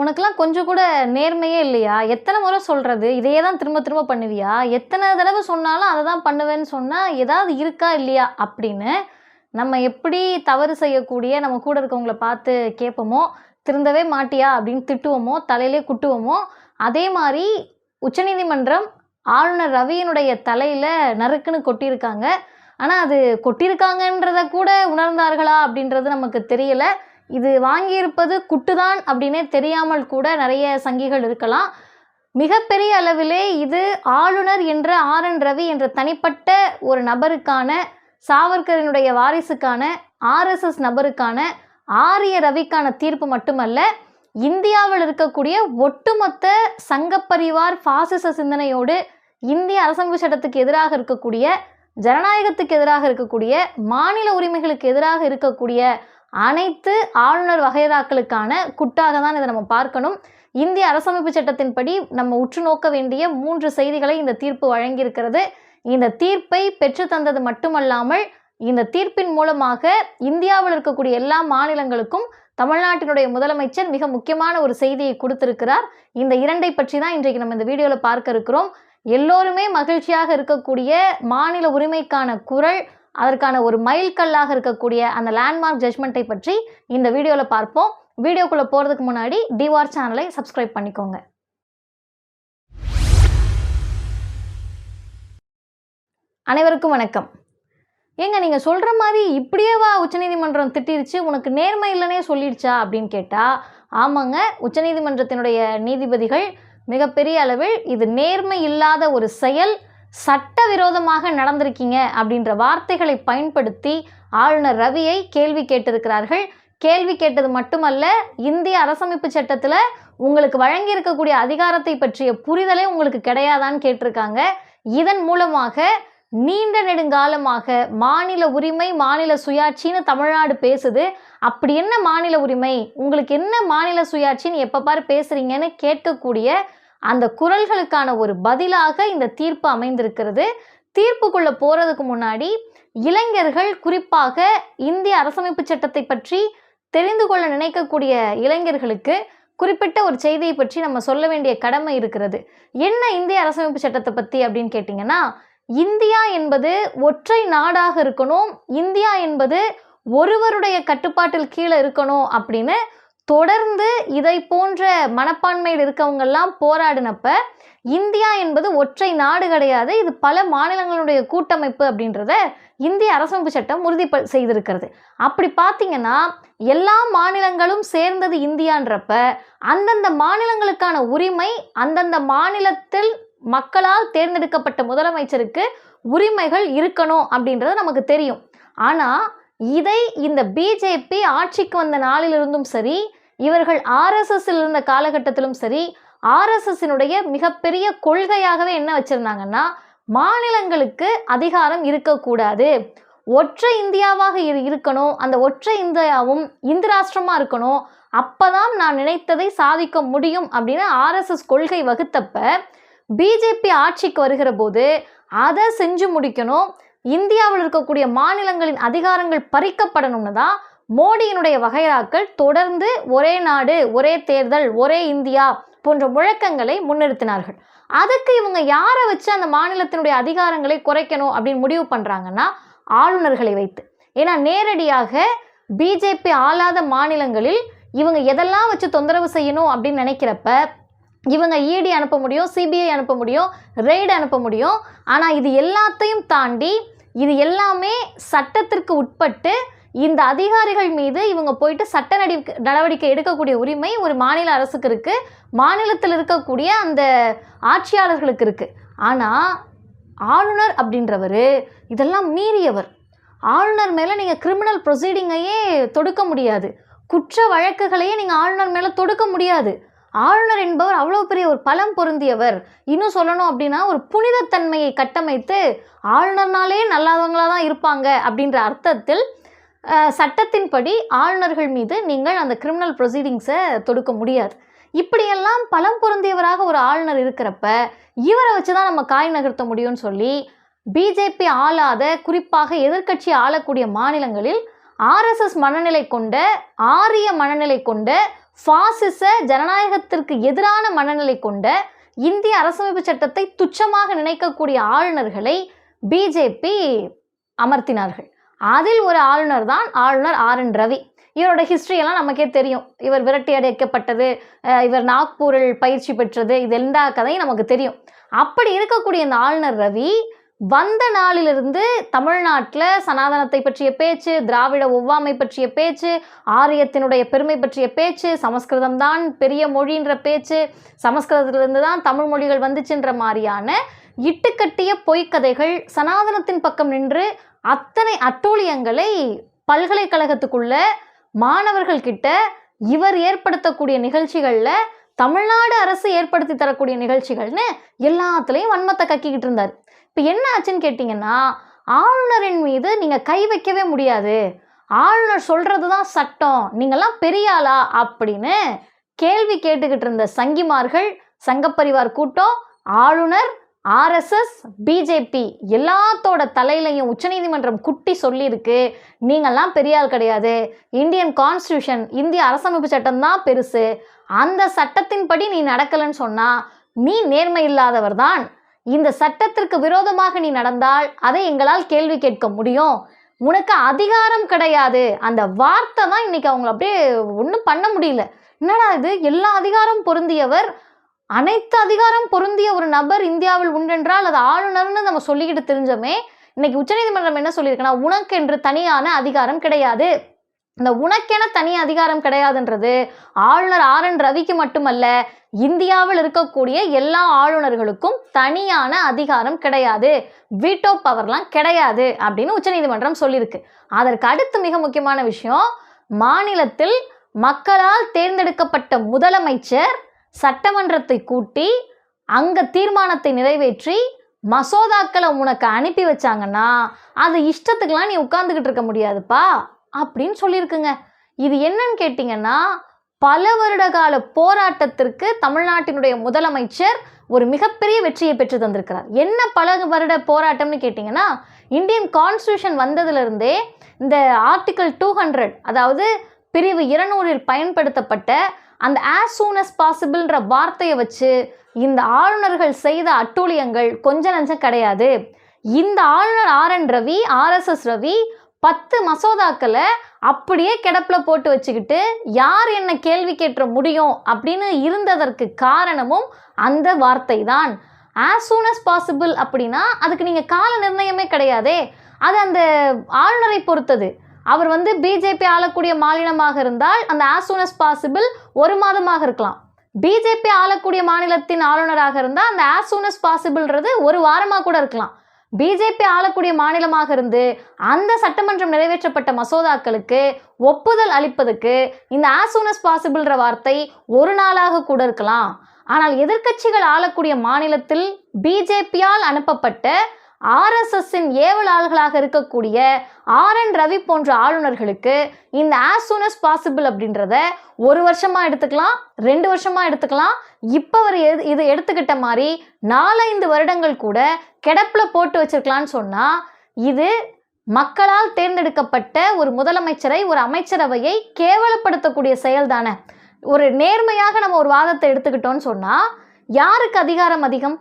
உனக்கெல்லாம் கொஞ்சம் கூட நேர்மையே இல்லையா? எத்தனை முறை சொல்கிறது இதையே தான் திரும்ப திரும்ப பண்ணுவியா? எத்தனை தடவை சொன்னாலும் அதை தான் பண்ணுவேன்னு சொன்னால் ஏதாவது இருக்கா இல்லையா அப்படின்னு நம்ம எப்படி தவறு செய்யக்கூடிய நம்ம கூட இருக்கவங்களை பார்த்து கேட்போமோ திருந்தவே மாட்டியா அப்படின்னு திட்டுவோமோ தலையிலே குட்டுவோமோ அதே மாதிரி உச்சநீதிமன்றம் ஆளுநர் ரவியினுடைய தலையில் நறுக்குன்னு கொட்டியிருக்காங்க. ஆனால் அது கொட்டியிருக்காங்கன்றத கூட உணர்ந்தார்களா அப்படின்றது நமக்கு தெரியலை. இது வாங்கியிருப்பது குட்டுதான் அப்படின்னே தெரியாமல் கூட நிறைய சங்கிகள் இருக்கலாம். மிகப்பெரிய அளவிலே இது ஆளுநர் என்ற ஆர் என் ரவி என்ற தனிப்பட்ட ஒரு நபருக்கான சாவர்கரனுடைய வாரிசுக்கான ஆர்எஸ்எஸ் நபருக்கான ஆரிய ரவிக்கான தீர்ப்பு மட்டுமல்ல இந்தியாவில் இருக்கக்கூடிய ஒட்டுமொத்த சங்கப்பரிவார் பாசிச சிந்தனையோடு இந்திய அரசமைப்பு சட்டத்துக்கு எதிராக இருக்கக்கூடிய ஜனநாயகத்துக்கு எதிராக இருக்கக்கூடிய மாநில உரிமைகளுக்கு எதிராக இருக்கக்கூடிய அனைத்து ஆளுநர் வகைராக்களுக்கான குட்டாக தான் இதை நம்ம பார்க்கணும். இந்திய அரசமைப்பு சட்டத்தின்படி நம்ம உற்று நோக்க வேண்டிய மூன்று செய்திகளை இந்த தீர்ப்பு வழங்கியிருக்கிறது. இந்த தீர்ப்பை பெற்று தந்தது மட்டுமல்லாமல் இந்த தீர்ப்பின் மூலமாக இந்தியாவில் இருக்கக்கூடிய எல்லா மாநிலங்களுக்கும் தமிழ்நாட்டினுடைய முதலமைச்சர் மிக முக்கியமான ஒரு செய்தியை கொடுத்திருக்கிறார். இந்த இரண்டை பற்றி தான் இன்றைக்கு நம்ம இந்த வீடியோவில் பார்க்க இருக்கிறோம். எல்லோருமே மகிழ்ச்சியாக இருக்கக்கூடிய மாநில உரிமைக்கான குரல் அதற்கான ஒரு மைல்கல்லாக இருக்கக்கூடிய அந்த லேண்ட்மார்க் ஜட்மெண்ட்டை பற்றி இந்த வீடியோவில் பார்ப்போம். வீடியோக்குள்ளே போகிறதுக்கு முன்னாடி டிவார் சேனலை சப்ஸ்கிரைப் பண்ணிக்கோங்க. அனைவருக்கும் வணக்கம். ஏங்க நீங்கள் சொல்கிற மாதிரி இப்படியேவா உச்சநீதிமன்றம் திட்டிருச்சு உனக்கு நேர்மை இல்லைனே சொல்லிடுச்சா அப்படின்னு கேட்டால் ஆமாங்க உச்சநீதிமன்றத்தினுடைய நீதிபதிகள் மிகப்பெரிய அளவில் இது நேர்மை இல்லாத ஒரு செயல் சட்டவிரோதமாக நடந்திருக்கீங்க அப்படின்ற வார்த்தைகளை பயன்படுத்தி ஆளுநர் ரவியை கேள்வி கேட்டிருக்கிறார்கள். கேள்வி கேட்டது மட்டுமல்ல இந்திய அரசமைப்பு சட்டத்தில் உங்களுக்கு வழங்கியிருக்கக்கூடிய அதிகாரத்தை பற்றிய புரிதலே உங்களுக்கு கிடையாதான்னு கேட்டிருக்காங்க. இதன் மூலமாக நீண்ட நெடுங்காலமாக மாநில உரிமை மாநில சுயாட்சின்னு தமிழ்நாடு பேசுது. அப்படி என்ன மாநில உரிமை? உங்களுக்கு என்ன மாநில சுயாட்சின்னு எப்போ பார் பேசுறீங்கன்னு கேட்கக்கூடிய அந்த குரல்களுக்கான ஒரு பதிலாக இந்த தீர்ப்பு அமைந்திருக்கிறது. தீர்ப்புக்குள்ளே போகிறதுக்கு முன்னாடி இளைஞர்கள் குறிப்பாக இந்திய அரசமைப்பு சட்டத்தை பற்றி தெரிந்து கொள்ள நினைக்கக்கூடிய இளைஞர்களுக்கு குறிப்பிட்ட ஒரு செய்தியை பற்றி நம்ம சொல்ல வேண்டிய கடமை இருக்கிறது. என்ன இந்திய அரசமைப்பு சட்டத்தை பற்றி அப்படின்னு கேட்டிங்கன்னா இந்தியா என்பது ஒற்றை நாடாக இருக்கணும் இந்தியா என்பது ஒருவருடைய கட்டுப்பாட்டில் கீழே இருக்கணும் அப்படின்னு தொடர்ந்து இதை போன்ற மனப்பான்மையில் இருக்கவங்கெல்லாம் போராடினப்ப இந்தியா என்பது ஒற்றை நாடு கிடையாது. இது பல மாநிலங்களுடைய கூட்டமைப்பு அப்படின்றத இந்திய அரசமைப்பு சட்டம் உறுதி செய்திருக்கிறது. அப்படி பார்த்தீங்கன்னா எல்லா மாநிலங்களும் சேர்ந்தது இந்தியான்றப்ப அந்தந்த மாநிலங்களுக்கான உரிமை அந்தந்த மாநிலத்தில் மக்களால் தேர்ந்தெடுக்கப்பட்ட முதலமைச்சருக்கு உரிமைகள் இருக்கணும் அப்படின்றது நமக்கு தெரியும். ஆனால் இதை இந்த பிஜேபி ஆட்சிக்கு வந்த நாளிலிருந்தும் சரி இவர்கள் ஆர்எஸ்எஸ்ஸில் இருந்த காலகட்டத்திலும் சரி ஆர்எஸ்எஸ்ஸினுடைய மிகப்பெரிய கொள்கையாகவே என்ன வச்சுருந்தாங்கன்னா மாநிலங்களுக்கு அதிகாரம் இருக்கக்கூடாது. ஒற்றை இந்தியாவாக இரு இருக்கணும். அந்த ஒற்றை இந்தியாவும் இந்திராஷ்டிரமாக இருக்கணும். அப்போதான் நான் நினைத்ததை சாதிக்க முடியும் அப்படின்னு ஆர்எஸ்எஸ் கொள்கை வகுத்தப்ப பிஜேபி ஆட்சிக்கு வருகிற போது அதை செஞ்சு முடிக்கணும். இந்தியாவில் இருக்கக்கூடிய மாநிலங்களின் அதிகாரங்கள் பறிக்கப்படணும்னு தான் மோடியினுடைய வகைராக்கள் தொடர்ந்து ஒரே நாடு ஒரே தேர்தல் ஒரே இந்தியா போன்ற முழக்கங்களை முன்னிறுத்தினார்கள். அதுக்கு இவங்க யாரை வச்சு அந்த மாநிலத்தினுடைய அதிகாரங்களை குறைக்கணும் அப்படின்னு முடிவு பண்ணுறாங்கன்னா ஆளுநர்களை வைத்து. ஏன்னா நேரடியாக பிஜேபி ஆளாத மாநிலங்களில் இவங்க எதெல்லாம் வச்சு தொந்தரவு செய்யணும் அப்படின்னு நினைக்கிறப்ப இவங்க இடி அனுப்ப முடியும் சிபிஐ அனுப்ப முடியும் ரெய்டு அனுப்ப முடியும். ஆனால் இது எல்லாத்தையும் தாண்டி இது எல்லாமே சட்டத்திற்கு உட்பட்டு இந்த அதிகாரிகள் மீது இவங்க போயிட்டு சட்ட நடி நடவடிக்கை எடுக்கக்கூடிய உரிமை ஒரு மாநில அரசுக்கு இருக்குது மாநிலத்தில் இருக்கக்கூடிய அந்த ஆட்சியாளர்களுக்கு இருக்குது ஆனால் ஆளுநர் அப்படின்றவர் இதெல்லாம் மீறியவர். ஆளுநர் மேலே நீங்கள் கிரிமினல் ப்ரொசீடிங்கையே தொடுக்க முடியாது. குற்ற வழக்குகளையே நீங்கள் ஆளுநர் மேலே தொடுக்க முடியாது. ஆளுநர் என்பவர் அவ்வளோ பெரிய ஒரு பலம் பொருந்தியவர். இன்னும் சொல்லணும் அப்படின்னா ஒரு புனிதத்தன்மையை கட்டமைத்து ஆளுநர்னாலே நல்லாதவங்களாக தான் இருப்பாங்க அப்படின்ற அர்த்தத்தில் சட்டத்தின்படி ஆளுநர்கள் மீது நீங்கள் அந்த கிரிமினல் ப்ரொசீடிங்ஸை தொடுக்க முடியாது. இப்படியெல்லாம் பலம் பொருந்தியவராக ஒரு ஆளுநர் இருக்கிறப்ப இவரை வச்சு தான் நம்ம காய் நகர்த்த முடியும்னு சொல்லி பிஜேபி ஆளாத குறிப்பாக எதிர்க்கட்சி ஆளக்கூடிய மாநிலங்களில் ஆர்எஸ்எஸ் மனநிலை கொண்ட ஆரிய மனநிலை கொண்ட ஃபாசிச ஜனநாயகத்திற்கு எதிரான மனநிலை கொண்ட இந்திய அரசமைப்பு சட்டத்தை துச்சமாக நினைக்கக்கூடிய ஆளுநர்களை பிஜேபி அமர்த்தினார்கள். அதில் ஒரு ஆளுநர் தான் ஆளுநர் ஆர் என் ரவி. இவரோட ஹிஸ்ட்ரி எல்லாம் நமக்கே தெரியும். இவர் விரட்டி அடைக்கப்பட்டது இவர் நாக்பூரில் பயிற்சி பெற்றது இது எல்லா கதையும் நமக்கு தெரியும். அப்படி இருக்கக்கூடிய இந்த ஆளுநர் ரவி வந்த நாளிலிருந்து தமிழ்நாட்டில் சனாதனத்தை பற்றிய பேச்சு திராவிட ஒவ்வாமை பற்றிய பேச்சு ஆரியத்தினுடைய பெருமை பற்றிய பேச்சு சமஸ்கிருதம் தான் பெரிய மொழின்ற பேச்சு சமஸ்கிருதத்திலிருந்து தான் தமிழ் மொழிகள் வந்துச்சுன்ற மாதிரியான இட்டுக்கட்டிய பொய்க்கதைகள் சனாதனத்தின் பக்கம் நின்று அத்தனை அட்டூழியங்களை பல்கலைக்கழகத்துக்குள்ள மாணவர்கள் கிட்ட இவர் ஏற்படுத்தக்கூடிய நிகழ்ச்சிகளில் தமிழ்நாடு அரசு ஏற்படுத்தி தரக்கூடிய நிகழ்ச்சிகள்னு எல்லாத்துலேயும் வன்மத்தை கக்கிக்கிட்டு இருந்தார். இப்போ என்ன ஆச்சுன்னு கேட்டிங்கன்னா ஆளுநரின் மீது நீங்கள் கை வைக்கவே முடியாது. ஆளுநர் சொல்கிறது தான் சட்டம் நீங்கள்லாம் பெரியாளா அப்படின்னு கேள்வி கேட்டுக்கிட்டு இருந்த சங்கிமார்கள் சங்கப்பரிவார் கூட்டம் ஆளுநர் ஆர்எஸ்எஸ் பிஜேபி எல்லாத்தோட தலையிலையும் உச்சநீதிமன்றம் குட்டி சொல்லியிருக்கு. நீங்கள்லாம் பெரிய ஆள் கிடையாது. இந்தியன் கான்ஸ்டியூஷன் இந்திய அரசமைப்பு சட்டம் தான் பெருசு. அந்த சட்டத்தின்படி நீ நடக்கலைன்னு சொன்னால் நீ நேர்மை இல்லாதவர் தான். இந்த சட்டத்திற்கு விரோதமாக நீ நடந்தால் அதை எங்களால் கேள்வி கேட்க முடியும். உனக்கு அதிகாரம் கிடையாது. அந்த வார்த்தை தான் இன்னைக்கு அவங்கள அப்படியே ஒன்றும் பண்ண முடியல. என்னடா இது? எல்லா அதிகாரம் பொருந்தியவர் அனைத்து அதிகாரம் பொருந்திய ஒரு நபர் இந்தியாவில் உண்டென்றால் அது ஆளுநர்னு நம்ம சொல்லிக்கிட்டு தெரிஞ்சோமே இன்னைக்கு உச்சநீதிமன்றம் என்ன சொல்லியிருக்குன்னா உனக்கென்று தனியான அதிகாரம் கிடையாது. இந்த உனக்கென தனி அதிகாரம் கிடையாதுன்றது ஆளுநர் ஆர் என் ரவிக்கு மட்டுமல்ல இந்தியாவில் இருக்கக்கூடிய எல்லா ஆளுநர்களுக்கும் தனியான அதிகாரம் கிடையாது. வீட்டோ பவர்லாம் கிடையாது அப்படின்னு உச்சநீதிமன்றம் சொல்லியிருக்கு. அதற்கு அடுத்து மிக முக்கியமான விஷயம் மாநிலத்தில் மக்களால் தேர்ந்தெடுக்கப்பட்ட முதலமைச்சர் சட்டமன்றத்தை கூட்டி அங்கே தீர்மானத்தை நிறைவேற்றி மசோதாக்களை உனக்கு அனுப்பி வச்சாங்கன்னா அது இஷ்டத்துக்கெல்லாம் நீ உட்காந்துக்கிட்டு இருக்க முடியாதுப்பா அப்படின்னு சொல்லியிருக்குங்க. இது என்னன்னு கேட்டிங்கன்னா பல வருட கால போராட்டத்திற்கு தமிழ்நாட்டினுடைய முதலமைச்சர் ஒரு மிகப்பெரிய வெற்றியை பெற்று தந்திருக்கிறார். என்ன பல வருட போராட்டம்னு கேட்டிங்கன்னா இந்தியன் கான்ஸ்டியூஷன் வந்ததுலேருந்தே இந்த ஆர்டிக்கல் டூ ஹண்ட்ரட் அதாவது பிரிவு இருநூறில் பயன்படுத்தப்பட்ட அந்த ஆஸ் சூன் அஸ் பாசிபிள்ன்ற வார்த்தையை வச்சு இந்த ஆளுநர்கள் செய்த அட்டூழியங்கள் கொஞ்ச நஞ்சம் கிடையாது. இந்த ஆளுநர் R N Ravi RSS Ravi பத்து மசோதாக்களை அப்படியே கிடப்பில் போட்டு வச்சுக்கிட்டு யார் என்ன கேள்வி கேட்ட முடியும் அப்படின்னு இருந்ததற்கு காரணமும் அந்த வார்த்தை தான் ஆஸ் சூன் அஸ் பாசிபிள் அப்படின்னா அதுக்கு நீங்கள் கால நிர்ணயமே கிடையாதே. அது அந்த ஆளுநரை பொறுத்தது. அவர் வந்து பிஜேபி ஆளக்கூடிய மாநிலமாக இருந்தால் அந்த ஆஸ் சூன் அஸ் பாசிபிள் ஒரு மாதமாக இருக்கலாம். பிஜேபி ஆளக்கூடிய மாநிலத்தின் ஆளுநராக இருந்தால் அந்த ஆஸ் சூன் அஸ் பாசிபிள்ன்றது ஒரு வாரமாக கூட இருக்கலாம். பிஜேபி ஆளக்கூடிய மாநிலமாக இருந்து அந்த சட்டமன்றம் நிறைவேற்றப்பட்ட மசோதாக்களுக்கு ஒப்புதல் அளிப்பதற்கு இந்த ஆஸ் சூன் அஸ் பாசிபிள்ன்ற வார்த்தை ஒரு நாளாக கூட இருக்கலாம். ஆனால் எதிர்க்கட்சிகள் ஆளக்கூடிய மாநிலத்தில் பிஜேபியால் அனுப்பப்பட்ட ஆர்எஸ்எஸ்ஸின் ஏவலாளர்களாக இருக்கக்கூடிய ஆர் என் ரவி போன்ற ஆளுநர்களுக்கு இந்த ஆஸ் சூன் அஸ் பாசிபிள் அப்படின்றத ஒரு வருஷமாக எடுத்துக்கலாம் ரெண்டு வருஷமாக எடுத்துக்கலாம். இப்போ அவர் எது இது எடுத்துக்கிட்ட மாதிரி நாலஞ்சு வருடங்கள் கூட கிடப்பில் போட்டு வச்சிருக்கலான்னு சொன்னால் இது மக்களால் தேர்ந்தெடுக்கப்பட்ட ஒரு முதலமைச்சரை ஒரு அமைச்சரவையை கேவலப்படுத்தக்கூடிய செயல்தானே. ஒரு நேர்மையாக நம்ம ஒரு வாதத்தை எடுத்துக்கிட்டோம்னு சொன்னால் யாருக்கு அதிகாரம் அதிகம்?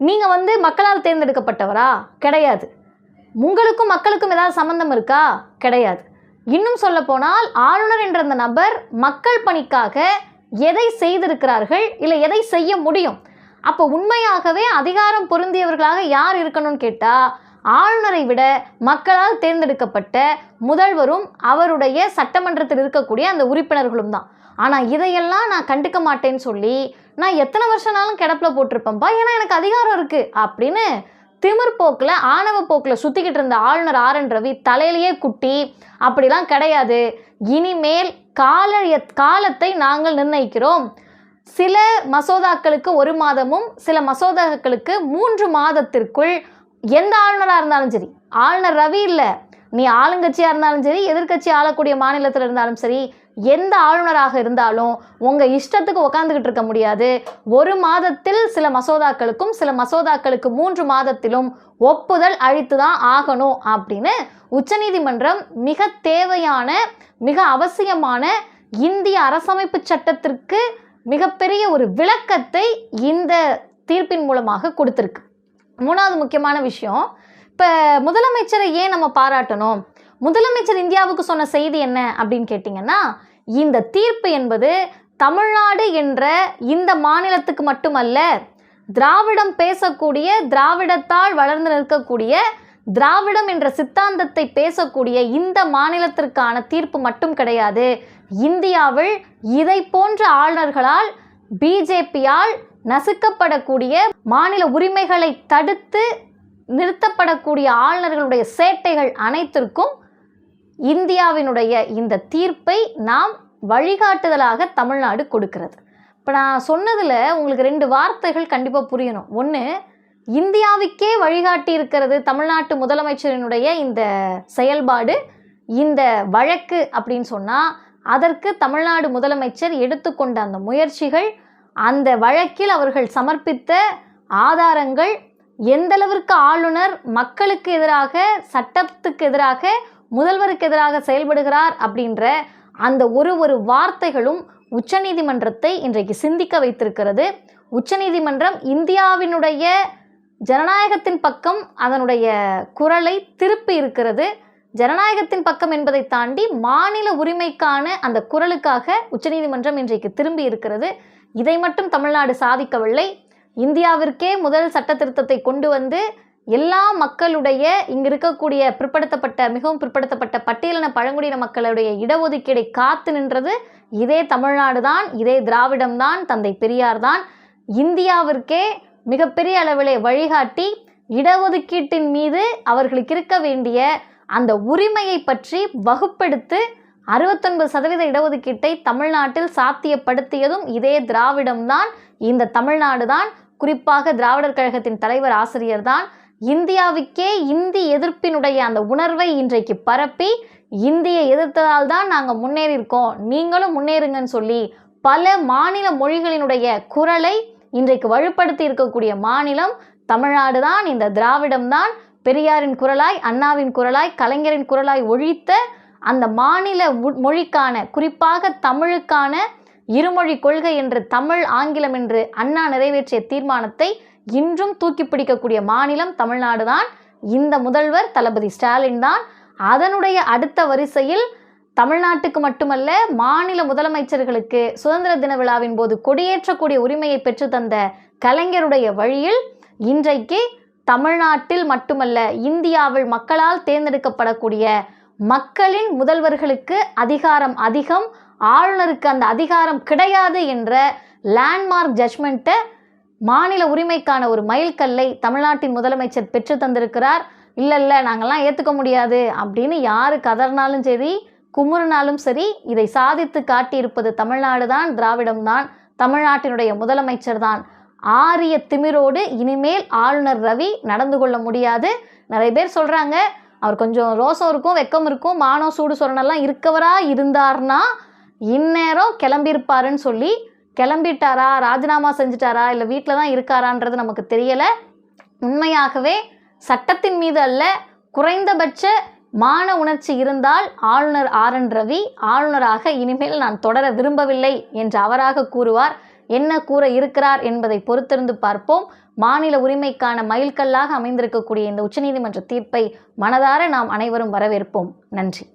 நீங்கள் வந்து மக்களால் தேர்ந்தெடுக்கப்பட்டவரா? கிடையாது. உங்களுக்கும் மக்களுக்கும் ஏதாவது சம்மந்தம் இருக்கா? கிடையாது. இன்னும் சொல்ல போனால் ஆளுநர் என்ற அந்த நபர் மக்கள் பணிக்காக எதை செய்திருக்கிறார்கள்? இல்லை எதை செய்ய முடியும்? அப்போ உண்மையாகவே அதிகாரம் பொருந்தியவர்களாக யார் இருக்கணும்னு கேட்டால் ஆளுநரை விட மக்களால் தேர்ந்தெடுக்கப்பட்ட முதல்வரும் அவருடைய சட்டமன்றத்தில் இருக்கக்கூடிய அந்த உறுப்பினர்களும் தான். ஆனால் இதையெல்லாம் நான் கண்டுக்க மாட்டேன்னு சொல்லி நான் எத்தனை வருஷம்னாலும் கிடப்பில் போட்டிருப்பேன்ப்பா ஏன்னா எனக்கு அதிகாரம் இருக்குது அப்படின்னு திமிர் போக்கில் ஆணவ போக்கில் சுற்றிக்கிட்டு இருந்த ஆளுநர் ஆர் என் ரவி தலையிலேயே குட்டி அப்படிலாம் கிடையாது. இனிமேல் கால காலத்தை நாங்கள் நிர்ணயிக்கிறோம். சில மசோதாக்களுக்கு ஒரு மாதமும் சில மசோதாக்களுக்கு மூன்று மாதத்திற்குள் எந்த ஆளுநராக இருந்தாலும் சரி ஆளுநர் ரவி இல்லை நீ ஆளுங்கட்சியாக இருந்தாலும் சரி எதிர்க்கட்சி ஆளக்கூடிய மாநிலத்தில் இருந்தாலும் சரி எந்த ஆளுநராக இருந்தாலும் உங்கள் இஷ்டத்துக்கு உக்காந்துக்கிட்டு இருக்க முடியாது. ஒரு மாதத்தில் சில மசோதாக்களுக்கும் சில மசோதாக்களுக்கு மூன்று மாதத்திலும் ஒப்புதல் அளித்து தான் ஆகணும் அப்படின்னு உச்சநீதிமன்றம் மிக தேவையான மிக அவசியமான இந்திய அரசமைப்பு சட்டத்திற்கு மிகப்பெரிய ஒரு விளக்கத்தை இந்த தீர்ப்பின் மூலமாக கொடுத்துருக்கு. மூணாவது முக்கியமான விஷயம் இப்போ முதலமைச்சரை ஏன் நம்ம பாராட்டணும்? முதலமைச்சர் இந்தியாவுக்கு சொன்ன செய்தி என்ன அப்படின்னு கேட்டிங்கன்னா இந்த தீர்ப்பு என்பது தமிழ்நாடு என்ற இந்த மாநிலத்துக்கு மட்டுமல்ல திராவிடம் பேசக்கூடிய திராவிடத்தால் வளர்ந்து நிற்கக்கூடிய திராவிடம் என்ற சித்தாந்தத்தை பேசக்கூடிய இந்த மாநிலத்திற்கான தீர்ப்பு மட்டும் கிடையாது. இந்தியாவில் இதை போன்ற ஆளுநர்களால் பிஜேபியால் நசுக்கப்படக்கூடிய மாநில உரிமைகளை தடுத்து நிறுத்தப்படக்கூடிய ஆளுநர்களுடைய சேட்டைகள் அனைத்திற்கும் இந்தியாவினுடைய இந்த தீர்ப்பை நாம் வழிகாட்டுதலாக தமிழ்நாடு கொடுக்கிறது. இப்போ நான் சொன்னதில் உங்களுக்கு ரெண்டு வார்த்தைகள் கண்டிப்பாக புரியணும். ஒன்று இந்தியாவுக்கே வழிகாட்டி இருக்கிறது தமிழ்நாட்டு முதலமைச்சரினுடைய இந்த செயல்பாடு இந்த வழக்கு அப்படின்னு சொன்னால் அதற்கு தமிழ்நாடு முதலமைச்சர் எடுத்துக்கொண்ட அந்த முயற்சிகள் அந்த வழக்கில் அவர்கள் சமர்ப்பித்த ஆதாரங்கள் எந்தளவிற்கு ஆளுநர் மக்களுக்கு எதிராக சட்டத்துக்கு எதிராக முதல்வருக்கு எதிராக செயல்படுகிறார் அப்படின்ற அந்த ஒரு ஒரு வார்த்தைகளும் உச்சநீதிமன்றத்தை இன்றைக்கு சிந்திக்க வைத்திருக்கிறது. உச்சநீதிமன்றம் இந்தியாவினுடைய ஜனநாயகத்தின் பக்கம் அதனுடைய குரலை திருப்பி இருக்கிறது. ஜனநாயகத்தின் பக்கம் என்பதை தாண்டி மாநில உரிமைக்கான அந்த குரலுக்காக உச்சநீதிமன்றம் இன்றைக்கு திரும்பி இருக்கிறது. இதை மட்டும் தமிழ்நாடு சாதிக்கவில்லை. இந்தியாவிற்கே முதல் சட்ட திருத்தத்தை கொண்டு வந்து எல்லா மக்களுடைய இங்கு இருக்கக்கூடிய பிற்படுத்தப்பட்ட மிகவும் பிற்படுத்தப்பட்ட பட்டியலின பழங்குடியின மக்களுடைய இடஒதுக்கீடை காத்து நின்றது இதே தமிழ்நாடு தான் இதே திராவிடம் தான் தந்தை பெரியார் தான். இந்தியாவிற்கே மிகப்பெரிய அளவிலே வழிகாட்டி இடஒதுக்கீட்டின் மீது அவர்களுக்கு இருக்க வேண்டிய அந்த உரிமையை பற்றி வகுப்பெடுத்து அறுபத்தொன்பது சதவீத இடஒதுக்கீட்டை தமிழ்நாட்டில் சாத்தியப்படுத்தியதும் இதே திராவிடம்தான். இந்த தமிழ்நாடு தான் குறிப்பாக திராவிடர் கழகத்தின் தலைவர் ஆசிரியர் தான் இந்தியாவுக்கே இந்தி எதிர்ப்பினுடைய அந்த உணர்வை இன்றைக்கு பரப்பி இந்தியை எதிர்த்ததால் தான் நாங்கள் முன்னேறியிருக்கோம். நீங்களும் முன்னேறுங்கன்னு சொல்லி பல மாநில மொழிகளினுடைய குரலை இன்றைக்கு வலுப்படுத்தி இருக்கக்கூடிய மாநிலம் தமிழ்நாடு தான் இந்த திராவிடம் தான் பெரியாரின் குரலாய் அண்ணாவின் குரலாய் கலைஞரின் குரலாய் ஒழித்த அந்த மாநில மொழிக்கான குறிப்பாக தமிழுக்கான இருமொழி கொள்கை என்று தமிழ் ஆங்கிலம் என்று அண்ணா நிறைவேற்றிய தீர்மானத்தை இன்றும் தூக்கி பிடிக்கக்கூடிய மாநிலம் தமிழ்நாடு தான். இந்த முதல்வர் தளபதி ஸ்டாலின் தான். அதனுடைய அடுத்த வரிசையில் தமிழ்நாட்டுக்கு மட்டுமல்ல மாநில முதலமைச்சர்களுக்கு சுதந்திர தின விழாவின் போது கொடியேற்றக்கூடிய உரிமையை பெற்று தந்த கலைஞருடைய வழியில் இன்றைக்கு தமிழ்நாட்டில் மட்டுமல்ல இந்தியாவில் மக்களால் தேர்ந்தெடுக்கப்படக்கூடிய மக்களின் முதல்வர்களுக்கு அதிகாரம் அதிகம் ஆளுநருக்கு அந்த அதிகாரம் கிடையாது என்ற லேண்ட்மார்க் ஜட்மெண்ட்டை மாநில உரிமைக்கான ஒரு மைல்கல்லை தமிழ்நாட்டின் முதலமைச்சர் பெற்று தந்திருக்கிறார். இல்லை இல்லை நாங்கள்லாம் ஏற்றுக்க முடியாது அப்படின்னு யார் கதறினாலும் சரி குமுறினாலும் சரி இதை சாதித்து காட்டியிருப்பது தமிழ்நாடு தான் திராவிடம் தான் தமிழ்நாட்டினுடைய முதலமைச்சர் தான். ஆரிய திமிரோடு இனிமேல் ஆளுநர் ரவி நடந்து கொள்ள முடியாது. நிறைய பேர் சொல்கிறாங்க அவர் கொஞ்சம் ரோசம் இருக்கும் வெக்கம் இருக்கும் மானம் சூடு சொரணெல்லாம் இருக்கவராக இருந்தார்னா இந்நேரம் கிளம்பியிருப்பாருன்னு சொல்லி கிளம்பிட்டாரா ராஜினாமா செஞ்சிட்டாரா இல்லை வீட்டில் தான் இருக்காரான்றது நமக்கு தெரியலை. உண்மையாகவே சட்டத்தின் மீது அல்ல குறைந்தபட்ச மான உணர்ச்சி இருந்தால் ஆளுநர் ஆர் என் ரவி ஆளுநராக இனிமேல் நான் தொடர விரும்பவில்லை என்று அவராக கூறுவார். என்ன கூற இருக்கிறார் என்பதை பொறுத்திருந்து பார்ப்போம். மாநில உரிமைக்கான மைல்கல்லாக அமைந்திருக்கக்கூடிய இந்த உச்சநீதிமன்ற தீர்ப்பை மனதார நாம் அனைவரும் வரவேற்போம். நன்றி.